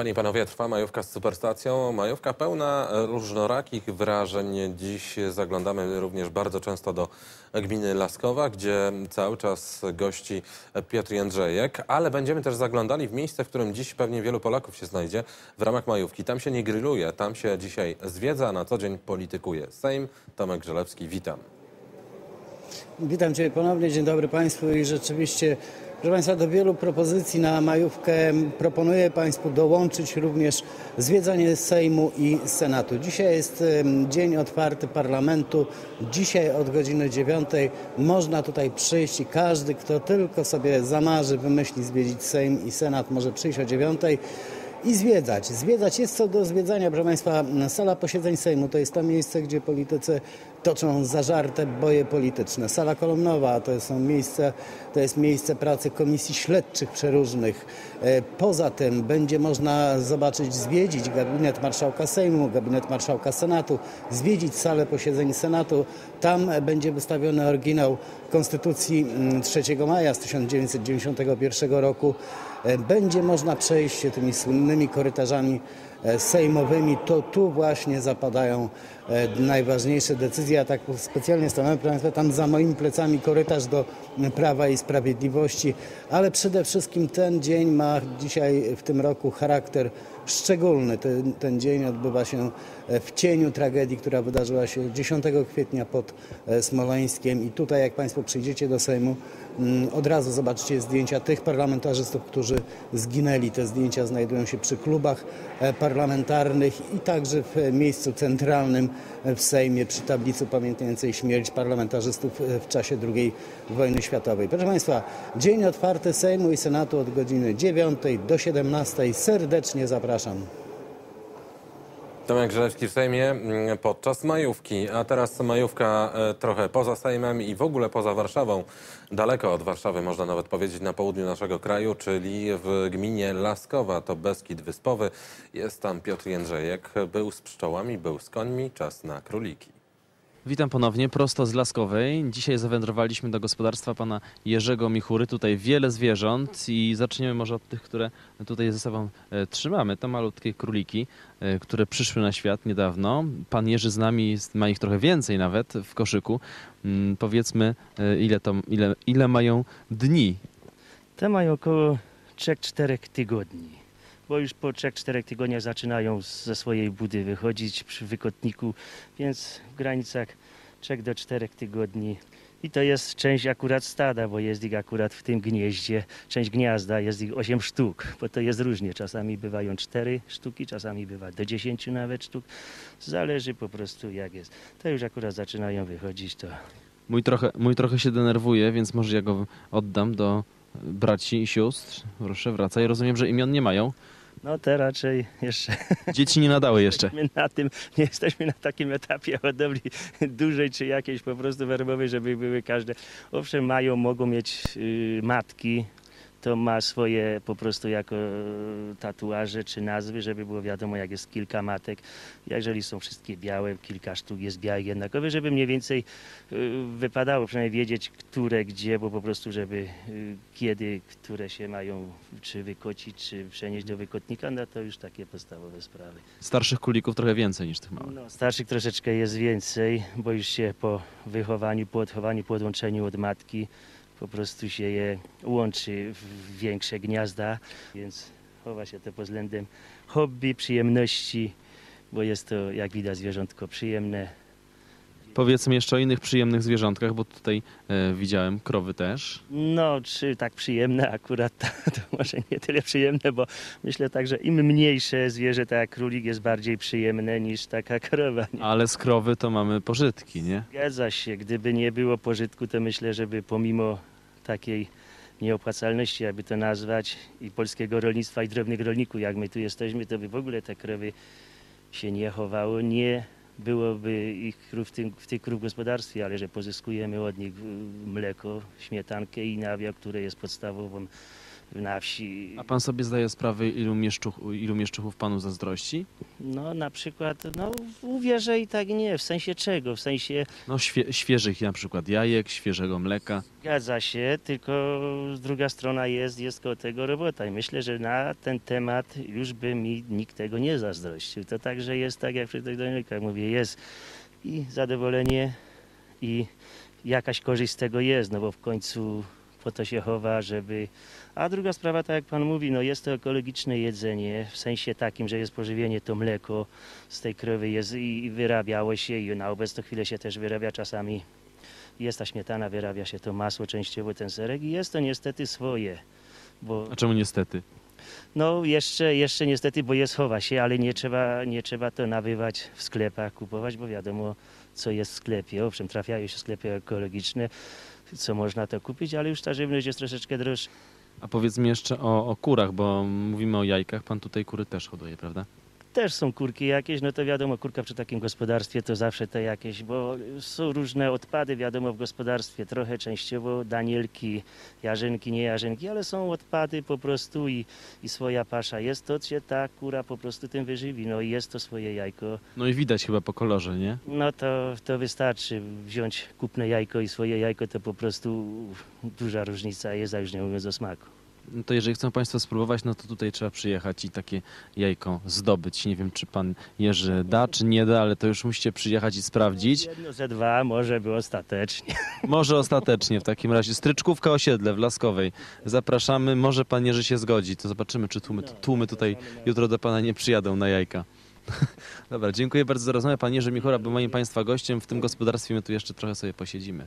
Panie i panowie, trwa majówka z superstacją. Majówka pełna różnorakich wrażeń. Dziś zaglądamy również bardzo często do gminy Laskowa, gdzie cały czas gości Piotr Jędrzejek, ale będziemy też zaglądali w miejsce, w którym dziś pewnie wielu Polaków się znajdzie w ramach majówki. Tam się nie grilluje, tam się dzisiaj zwiedza, na co dzień politykuje. Sejm, Tomek Grzelewski, witam. Witam Cię ponownie, dzień dobry Państwu i rzeczywiście, proszę Państwa, do wielu propozycji na majówkę proponuję Państwu dołączyć również zwiedzanie Sejmu i Senatu. Dzisiaj jest dzień otwarty parlamentu, dzisiaj od godziny 9 można tutaj przyjść i każdy, kto tylko sobie zamarzy, wymyśli zwiedzić Sejm i Senat, może przyjść o 9 i zwiedzać. Zwiedzać jest co do zwiedzania, proszę Państwa. Sala posiedzeń Sejmu to jest to miejsce, gdzie politycy toczą zażarte boje polityczne. Sala kolumnowa to są miejsce, to jest miejsce pracy komisji śledczych przeróżnych. E, Poza tym będzie można zobaczyć, zwiedzić gabinet marszałka Sejmu, gabinet marszałka Senatu, zwiedzić salę posiedzeń Senatu. Tam będzie wystawiony oryginał Konstytucji mm, 3 maja z 1991 roku. E, Będzie można przejść się tymi słynnymi korytarzami sejmowymi. To tu właśnie zapadają e, najważniejsze decyzje. Ja tak specjalnie stanąłem, proszę tam za moimi plecami korytarz do Prawa i Sprawiedliwości, ale przede wszystkim ten dzień ma dzisiaj w tym roku charakter szczególny. Ten, ten dzień odbywa się e, w cieniu tragedii, która wydarzyła się 10 kwietnia pod e, Smoleńskiem i tutaj jak Państwo przyjdziecie do Sejmu, mm, od razu zobaczycie zdjęcia tych parlamentarzystów, którzy zginęli. Te zdjęcia znajdują się przy klubach e, parlamentarnych i także w miejscu centralnym w Sejmie przy tablicy pamiętającej śmierć parlamentarzystów w czasie II wojny światowej. Proszę Państwa, dzień otwarty Sejmu i Senatu od godziny 9 do 17. Serdecznie zapraszam. Tomek Grzelewski w Sejmie mm, podczas majówki, a teraz majówka e, trochę poza Sejmem i w ogóle poza Warszawą, daleko od Warszawy można nawet powiedzieć na południu naszego kraju, czyli w gminie Laskowa, to Beskid Wyspowy. Jest tam Piotr Jędrzejek, był z pszczołami, był z końmi, czas na króliki. Witam ponownie, prosto z Laskowej. Dzisiaj zawędrowaliśmy do gospodarstwa pana Jerzego Michury. Tutaj wiele zwierząt i zaczniemy może od tych, które tutaj ze sobą e, trzymamy. To malutkie króliki, e, które przyszły na świat niedawno. Pan Jerzy z nami, ma ich trochę więcej nawet w koszyku. Mm, powiedzmy, e, ile, to, ile, ile mają dni. Te mają około 3-4 tygodni. Bo już po 3-4 tygodniach zaczynają ze swojej budy wychodzić przy wykotniku, więc w granicach 3 do 4 tygodni. I to jest część akurat stada, bo jest ich akurat w tym gnieździe, część gniazda, jest ich 8 sztuk, bo to jest różnie. Czasami bywają 4 sztuki, czasami bywa do 10 nawet sztuk. Zależy po prostu jak jest. To już akurat zaczynają wychodzić, to Mój trochę, mój trochę się denerwuje, więc może ja go oddam do braci i sióstr. Proszę, wracaj. Rozumiem, że imion nie mają. No te raczej jeszcze Dzieci nie nadały jeszcze. Na tym nie jesteśmy na takim etapie hodowli dużej czy jakiejś po prostu werbowej, żeby były każde. Owszem, mają, mogą mieć y, matki. To ma swoje po prostu jako y, tatuaże czy nazwy, żeby było wiadomo, jak jest kilka matek. Jeżeli są wszystkie białe, kilka sztuk jest białych jednakowych, żeby mniej więcej y, wypadało przynajmniej wiedzieć, które gdzie, bo po prostu, żeby y, kiedy, które się mają czy wykocić, czy przenieść do wykotnika, no to już takie podstawowe sprawy. Starszych królików trochę więcej niż tych małych. No, starszych troszeczkę jest więcej, bo już się po wychowaniu, po odchowaniu, po odłączeniu od matki po prostu się je łączy w większe gniazda, więc chowa się to pod względem hobby, przyjemności, bo jest to, jak widać, zwierzątko przyjemne. Powiedzmy jeszcze o innych przyjemnych zwierzątkach, bo tutaj e, widziałem krowy też. No, czy tak przyjemne akurat, to, to może nie tyle przyjemne, bo myślę tak, że im mniejsze zwierzę, tak jak królik, jest bardziej przyjemne niż taka krowa. Nie? Ale z krowy to mamy pożytki, nie? Zgadza się. Gdyby nie było pożytku, to myślę, żeby pomimo takiej nieopłacalności, jakby to nazwać, i polskiego rolnictwa i drobnych rolników, jak my tu jesteśmy, to by w ogóle te krowy się nie chowało. Nie byłoby ich krów w tym, w tych krów gospodarstwie, ale że pozyskujemy od nich mleko, śmietankę i nawiał, które jest podstawową na wsi. A pan sobie zdaje sprawę, ilu, mieszczuch, ilu mieszczuchów panu zazdrości? No na przykład, no uwierzę i tak nie, w sensie czego? W sensie No świe, świeżych na przykład jajek, świeżego mleka. zgadza się, tylko druga strona jest, jest koło tego robota i myślę, że na ten temat już by mi nikt tego nie zazdrościł. To także jest tak, jak przy tych doniekach mówię, jest i zadowolenie i jakaś korzyść z tego jest, no bo w końcu po to się chowa, żeby... A druga sprawa, tak jak pan mówi, no jest to ekologiczne jedzenie, w sensie takim, że jest pożywienie, to mleko z tej krowy jest i wyrabiało się i na obecną chwilę się też wyrabia czasami. Jest ta śmietana, wyrabia się to masło, częściowo ten serek i jest to niestety swoje. Bo A czemu niestety? no jeszcze, jeszcze niestety, bo jest chowa się, ale nie trzeba, nie trzeba to nabywać w sklepach, kupować, bo wiadomo co jest w sklepie. Owszem, trafiają się sklepy ekologiczne, co można to kupić, ale już ta żywność jest troszeczkę droższa. A powiedz mi jeszcze o, o kurach, bo mówimy o jajkach. Pan tutaj kury też hoduje, prawda? Też są kurki jakieś, no to wiadomo, kurka przy takim gospodarstwie to zawsze te jakieś, bo są różne odpady, wiadomo, w gospodarstwie, trochę częściowo danielki, jarzynki, nie jarzynki, ale są odpady po prostu i, i swoja pasza jest, to się ta kura po prostu tym wyżywi, no i jest to swoje jajko, No i widać chyba po kolorze, nie? no to, to wystarczy wziąć kupne jajko i swoje jajko, to po prostu duża różnica jest, a już nie mówiąc o smaku. No to jeżeli chcą Państwo spróbować, no to tutaj trzeba przyjechać i takie jajko zdobyć. Nie wiem, czy Pan Jerzy da, czy nie da, ale to już musicie przyjechać i sprawdzić. Jedno ze dwa może by ostatecznie. Może ostatecznie w takim razie. Stryczkówka osiedle w Laskowej. Zapraszamy. Może Pan Jerzy się zgodzi. To zobaczymy, czy tłumy, tłumy tutaj jutro do Pana nie przyjadą na jajka. Dobra, dziękuję bardzo za rozmowę. Pan Jerzy Michura był moim Państwa gościem. W tym gospodarstwie my tu jeszcze trochę sobie posiedzimy.